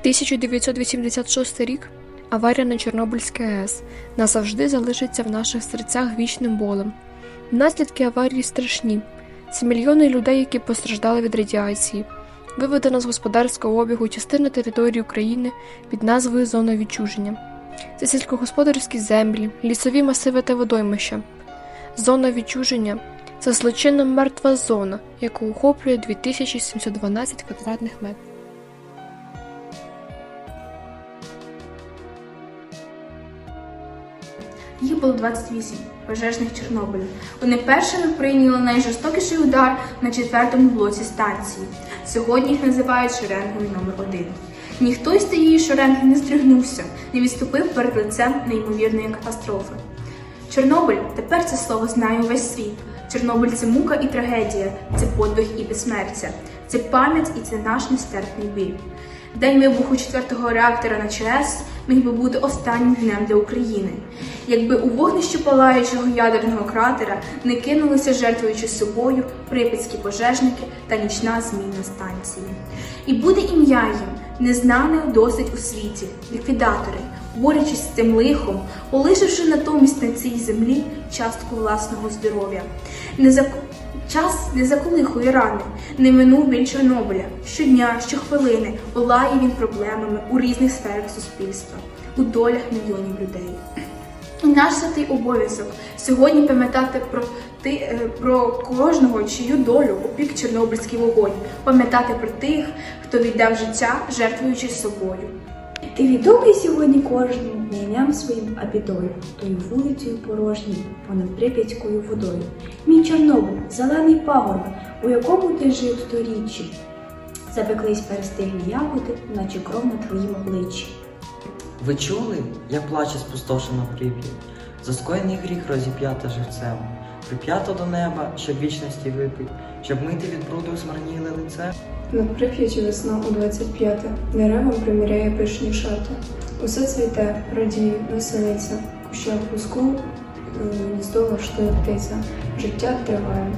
1986 рік аварія на Чорнобильській АЕС назавжди залишиться в наших серцях вічним болем. Наслідки аварії страшні. Це мільйони людей, які постраждали від радіації. Виведена з господарського обігу частина території України під назвою Зона відчуження. Це сільськогосподарські землі, лісові масиви та водоймища. Зона відчуження це злочинно мертва зона, яку охоплює 2712 квадратних метрів. Їх було 28 пожежних Чорнобиля. Вони першими прийняли найжорстокіший удар на четвертому блоці станції. Сьогодні їх називають шеренгою номер 1 Ніхто із тієї шеренги не здригнувся, не відступив перед лицем неймовірної катастрофи. Чорнобиль тепер це слово знає увесь світ. Чорнобиль це мука і трагедія, це подвиг і безсмертя, це пам'ять і це наш нестерпний біль. День вибуху четвертого реактора на ЧАЕС міг би бути останнім днем для України, якби у вогнищі палаючого ядерного кратера не кинулися, жертвуючи собою прип'ятські пожежники та нічна зміна станції. І буде ім'я їм незнане досить у світі, ліквідатори, борючись з цим лихом, полишивши натомість на цій землі частку власного здоров'я. Не за... Час не заколихує рани, не минув він Чорнобиля. Щодня, щохвилини волає він проблемами у різних сферах суспільства, у долях мільйонів людей. Наш святий обов'язок сьогодні пам'ятати про ти е, про кожного, чию долю опік Чорнобильський вогонь, пам'ятати про тих, хто віддав життя, жертвуючи собою. Ти відомий сьогодні кожному не своїм, а бідою, тою вулицею порожньою, понад прип'ятькою водою. Мій Чорнобиль, зелений пагорб, у якому ти жив сторіччі. Запеклись перестиглі ягоди, наче кров на твоїм обличчі. Ви чули, як плаче спустошена прип'ять? За скоєний гріх розіп'ята живцем, прип'ята до неба, щоб вічності випить, щоб мити від бруду змарніле лице. Над Прип'яттю весна у 25-те, деревам приміряє пишні шати. Усе цвіте, радіє, веселиться, куща в пуску, е, з птиця. Життя триває.